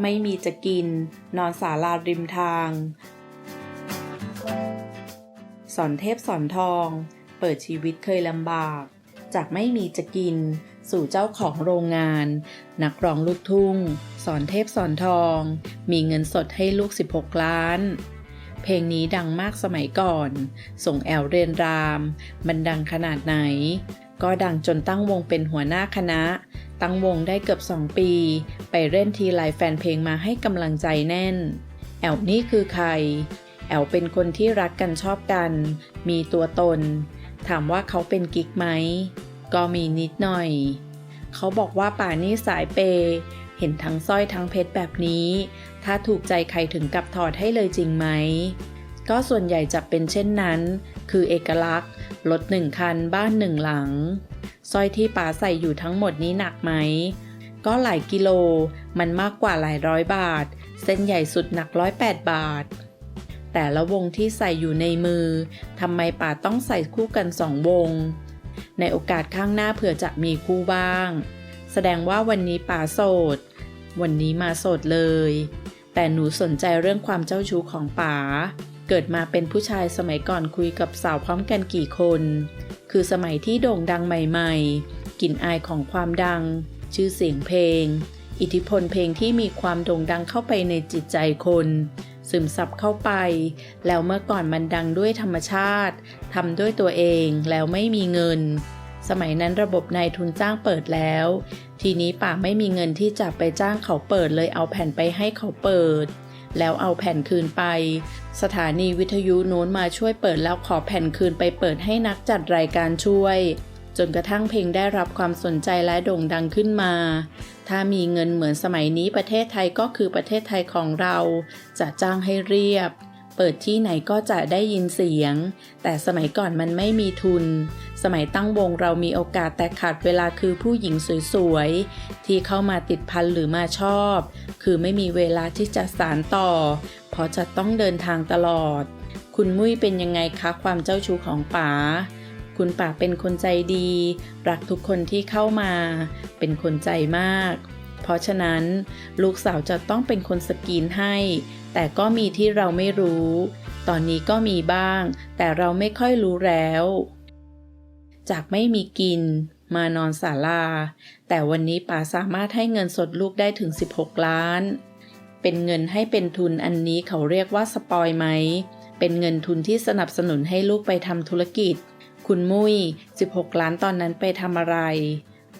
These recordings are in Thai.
ไม่มีจะกิน นอนศาลาริมทาง สอนเทพสอนทอง เปิดชีวิตเคยลำบาก จากไม่มีจะกิน สู่เจ้าของโรงงาน นักร้องลูกทุ่ง สอนเทพสอนทอง มีเงินสดให้ลูก 16 ล้าน เพลงนี้ดังมากสมัยก่อน ส่งแอลเรียนราม มันดังขนาดไหน ก็ดังจนตั้งวงเป็นหัวหน้าคณะ ตั้งวงได้เกือบ 2 ปี ไปเล่นทีไลน์แฟนเพลงมาให้กำลังใจแน่น แอลนี่คือใคร แอลเป็นคนที่รักกันชอบกัน มีตัวตน ถามว่าเขาเป็นกิ๊กไหม ก็มีนิดหน่อย เขาบอกว่าป่านี่สายเปย์เห็นทั้งสร้อยทั้งเพชรแบบนี้ ถ้าถูกใจใครถึงกับถอดให้เลยจริงไหม ก็ส่วนใหญ่จะเป็นเช่นนั้น คือเอกลักษณ์ รถหนึ่งคันบ้านหนึ่งหลังสร้อยที่ป๋าใส่อยู่ทั้งหมดนี้หนักไหม ก็หลายกิโล มันมากกว่าหลายร้อยบาท เส้นใหญ่สุดหนักร้อยแปดบาท แต่ละวงที่ใส่อยู่ในมือทำไมป๋าต้องใส่คู่กันสองวง ในโอกาสข้างหน้าเผื่อจะมีคู่บ้าง แสดงว่าวันนี้ป๋าโสด วันนี้มาโสดเลย แต่หนูสนใจเรื่องความเจ้าชู้ของป๋า เกิดมาเป็นผู้ชายสมัยก่อนคุยกับสาวพร้อมกันกี่คน คือสมัยที่โด่งดังใหม่ๆ กลิ่นอายของความดัง ชื่อเสียงเพลง อิทธิพลเพลงที่มีความโด่งดังเข้าไปในจิตใจคน ซึมซับเข้าไป แล้วเมื่อก่อนมันดังด้วยธรรมชาติทำด้วยตัวเองแล้วไม่มีเงิน สมัยนั้นระบบนายทุนจ้างเปิดแล้ว ทีนี้ป่าไม่มีเงินที่จะไปจ้างเขาเปิดเลยเอาแผ่นไปให้เขาเปิด แล้วเอาแผ่นคืนไป สถานีวิทยุโน้นมาช่วยเปิดแล้วขอแผ่นคืนไปเปิดให้นักจัดรายการช่วย จนกระทั่งเพลงได้รับความสนใจและโด่งดังขึ้นมา ถ้ามีเงินเหมือนสมัยนี้ประเทศไทยก็คือประเทศไทยของเรา จะจ้างให้เรียบเปิดที่ไหนก็จะได้ยินเสียง แต่สมัยก่อนมันไม่มีทุน สมัยตั้งวงเรามีโอกาสแต่ขาดเวลาคือผู้หญิงสวยๆ ที่เข้ามาติดพันหรือมาชอบ คือไม่มีเวลาที่จะสารต่อ เพราะจะต้องเดินทางตลอด คุณมุ้ยเป็นยังไงคะความเจ้าชู้ของป๋าคุณป๋าเป็นคนใจดี รักทุกคนที่เข้ามา เป็นคนใจมาก เพราะฉะนั้น ลูกสาวจะต้องเป็นคนสกรีนให้ แต่ก็มีที่เราไม่รู้ ตอนนี้ก็มีบ้าง แต่เราไม่ค่อยรู้แล้ว จากไม่มีกิน มานอนศาลา แต่วันนี้ป๋าสามารถให้เงินสดลูกได้ถึง 16 ล้าน เป็นเงินให้เป็นทุนอันนี้เขาเรียกว่าสปอยไหม เป็นเงินทุนที่สนับสนุนให้ลูกไปทำธุรกิจ คุณมุ้ย 16 ล้านตอนนั้นไปทำอะไร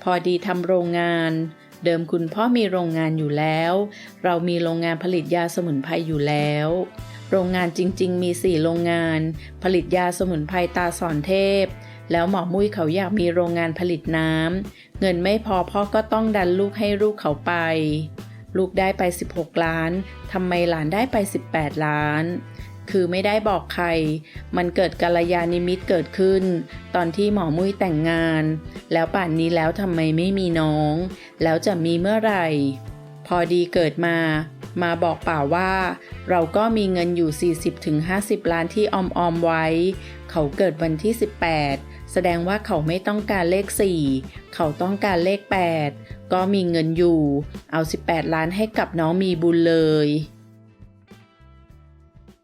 พอดีทำโรงงาน เดิมคุณพ่อมีโรงงานอยู่แล้ว เรามีโรงงานผลิตยาสมุนไพรอยู่แล้วโรงงานจริง ๆ มี 4 โรงงาน ผลิตยาสมุนไพรตาสอนเทพ แล้วหมอมุ้ยเขาอยากมีโรงงานผลิตน้ำ เงินไม่พอพ่อก็ต้องดันลูกให้ลูกเขาไป ลูกได้ไป 16 ล้านทำไมหลานได้ไป 18 ล้าน คือไม่ได้บอกใคร มันเกิดกัลยาณิมิตเกิดขึ้น ตอนที่หมอมุ้ยแต่งงาน แล้วป่านนี้แล้วทำไมไม่มีน้อง แล้วจะมีเมื่อไหร่ พอดีเกิดมา มาบอกป่าว่า เราก็มีเงินอยู่ 40-50 ล้านที่ออมออมไว้ เขาเกิดวันที่ 18 แสดงว่าเขาไม่ต้องการเลข 4 เขาต้องการเลข 8 ก็มีเงินอยู่ เอา 18 ล้านให้กับน้องมีบุญเลย